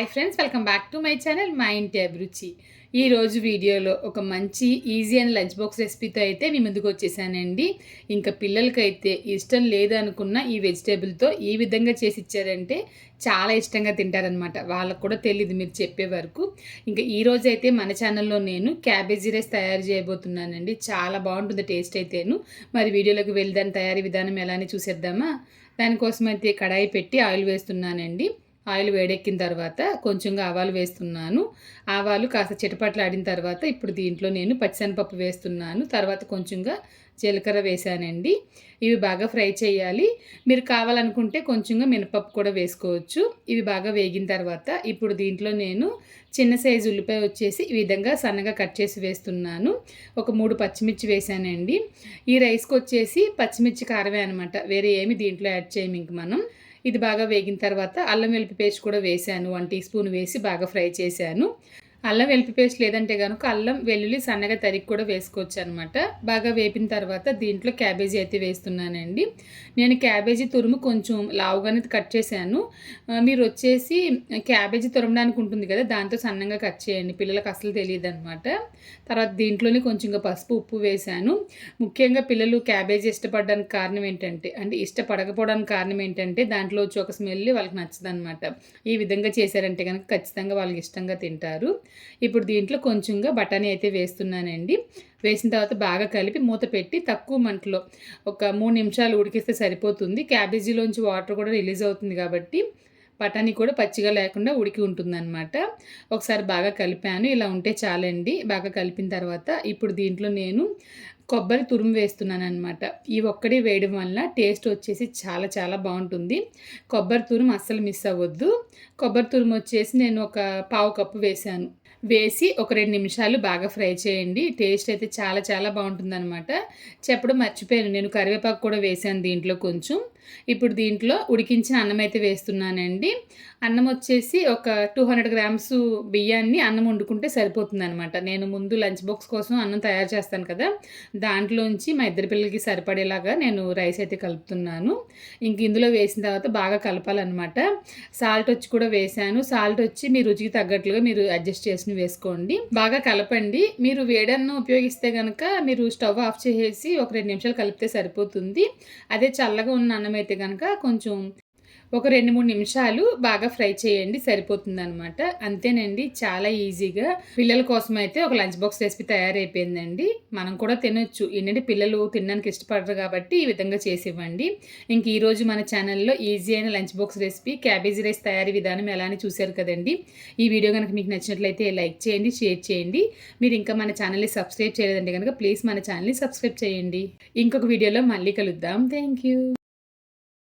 Hi friends welcome back to my channel మా ఇంటి అభిరుచి ఈరోజు వీడియోలో ఒక మంచి ఈజీ అండ్ లంచ్ బాక్స్ రెసిపీతో అయితే మీ ముందుకు వచ్చేసానండి. ఇంకా పిల్లలకైతే ఇష్టం లేదనుకున్న ఈ వెజిటేబుల్తో ఈ విధంగా చేసి ఇచ్చారంటే చాలా ఇష్టంగా తింటారనమాట వాళ్ళకు కూడా తెలియదు మీరు చెప్పే వరకు. ఇంకా ఈరోజు అయితే మన ఛానల్లో నేను క్యాబేజీ రైస్ తయారు చేయబోతున్నానండి. చాలా బాగుంటుంది టేస్ట్ అయితేను. మరి వీడియోలోకి వెళ్ళి దాని తయారీ విధానం ఎలా అని చూసేద్దామా? దానికోసం అయితే కడాయి పెట్టి ఆయిల్ వేస్తున్నానండి. ఆయిల్ వేడెక్కిన తర్వాత కొంచెంగా ఆవాలు వేస్తున్నాను. ఆవాలు కాస్త చిటపట్లు ఆడిన తర్వాత ఇప్పుడు దీంట్లో నేను పచ్చిశనపప్పు వేస్తున్నాను. తర్వాత కొంచెంగా జీలకర్ర వేసానండి ఇవి బాగా ఫ్రై చేయాలి. మీరు కావాలనుకుంటే కొంచెంగా మినపప్పు కూడా వేసుకోవచ్చు. ఇవి బాగా వేగిన తర్వాత ఇప్పుడు దీంట్లో నేను చిన్న సైజు ఉల్లిపాయ వచ్చేసి ఈ విధంగా సన్నగా కట్ చేసి వేస్తున్నాను. ఒక మూడు పచ్చిమిర్చి వేసానండి ఈ రైస్కి వచ్చేసి పచ్చిమిర్చి కారమే అనమాట వేరే ఏమి దీంట్లో యాడ్ చేయము ఇంక మనం. ఇది బాగా వేగిన తర్వాత అల్లం వెల్లుల్లి పేస్ట్ కూడా వేసాను వన్ టీ స్పూన్ వేసి బాగా ఫ్రై చేశాను. అల్లం వెల్లుల్లి పేస్ట్ లేదంటే కనుక అల్లం వెల్లుల్లి సన్నగా తరిగి కూడా వేసుకోవచ్చు అనమాట బాగా వేపిన తర్వాత దీంట్లో క్యాబేజీ అయితే వేస్తున్నానండి. నేను క్యాబేజీ తురుము కొంచెం లావుగానే కట్ చేశాను. మీరు వచ్చేసి క్యాబేజీ తురమడానికి ఉంటుంది కదా దాంతో సన్నంగా కట్ చేయండి. పిల్లలకు అసలు తెలియదు అనమాట తర్వాత దీంట్లోనే కొంచెంగా పసుపు ఉప్పు వేశాను. ముఖ్యంగా పిల్లలు క్యాబేజీ ఇష్టపడడానికి కారణం ఏంటంటే అంటే ఇష్టపడకపోవడానికి కారణం ఏంటంటే దాంట్లో వచ్చి ఒక స్మెల్ వాళ్ళకి నచ్చదనమాట ఈ విధంగా చేశారంటే కనుక ఖచ్చితంగా వాళ్ళకి ఇష్టంగా తింటారు. ఇప్పుడు దీంట్లో కొంచెంగా బఠానీ అయితే వేస్తున్నానండి. వేసిన తర్వాత బాగా కలిపి మూత పెట్టి తక్కువ మంటలో ఒక మూడు నిమిషాలు ఉడికిస్తే సరిపోతుంది. క్యాబేజీలోంచి వాటర్ కూడా రిలీజ్ అవుతుంది కాబట్టి బఠానీ కూడా పచ్చిగా లేకుండా ఉడికి ఉంటుందన్నమాట. ఒకసారి బాగా కలిపాను. ఇలా ఉంటే చాలండి. బాగా కలిపిన తర్వాత ఇప్పుడు దీంట్లో నేను కొబ్బరి తురుము వేస్తున్నాను అనమాట ఈ ఒక్కటి వేయడం వల్ల టేస్ట్ వచ్చేసి చాలా చాలా బాగుంటుంది. కొబ్బరి తురుము అస్సలు మిస్ అవ్వద్దు. కొబ్బరి తురుము వచ్చేసి నేను ఒక పావు కప్పు వేశాను. వేసి ఒక రెండు నిమిషాలు బాగా ఫ్రై చేయండి. టేస్ట్ అయితే చాలా చాలా బాగుంటుంది అనమాట చెప్పడం మర్చిపోయాను. నేను కరివేపాకు కూడా వేసాను దీంట్లో కొంచెం. ఇప్పుడు దీంట్లో ఉడికించిన అన్నం అయితే వేస్తున్నానండి. అన్నం వచ్చేసి ఒక టూ హండ్రెడ్ గ్రామ్స్ బియ్యాన్ని అన్నం వండుకుంటే సరిపోతుంది అనమాట నేను ముందు లంచ్ బాక్స్ కోసం అన్నం తయారు చేస్తాను కదా. దాంట్లోంచి మా ఇద్దరి పిల్లలకి సరిపడేలాగా నేను రైస్ అయితే కలుపుతున్నాను. ఇంక ఇందులో వేసిన తర్వాత బాగా కలపాలన్నమాట. సాల్ట్ వచ్చి కూడా వేసాను సాల్ట్ వచ్చి మీ రుచికి తగ్గట్లుగా మీరు అడ్జస్ట్ చేసి వేసుకోండి. బాగా కలపండి. మీరు వేడన్నం ఉపయోగిస్తే కనుక మీరు స్టవ్ ఆఫ్ చేసేసి ఒక రెండు నిమిషాలు కలిపితే సరిపోతుంది. అదే చల్లగా ఉన్న అన్నం అయితే కనుక కొంచెం ఒక రెండు మూడు నిమిషాలు బాగా ఫ్రై చేయండి సరిపోతుంది అనమాట అంతేనండి చాలా ఈజీగా. పిల్లల కోసం అయితే ఒక లంచ్ బాక్స్ రెసిపీ తయారైపోయిందండి. మనం కూడా తినొచ్చు. ఏంటంటే పిల్లలు తినడానికి ఇష్టపడరు కాబట్టి ఈ విధంగా చేసి ఇవ్వండి ఇంక ఈరోజు మన ఛానల్లో ఈజీ అయిన lunch box recipe cabbage rice తయారీ విధానం ఎలా అని చూశారు కదండి. ఈ వీడియో కనుక మీకు నచ్చినట్లయితే లైక్ చేయండి షేర్ చేయండి. మీరు ఇంకా మన ఛానల్ని సబ్స్క్రైబ్ చేయలేదంటే కనుక ప్లీజ్ మన ఛానల్ని సబ్స్క్రైబ్ చేయండి. ఇంకొక వీడియోలో మళ్ళీ కలుద్దాం. Thank you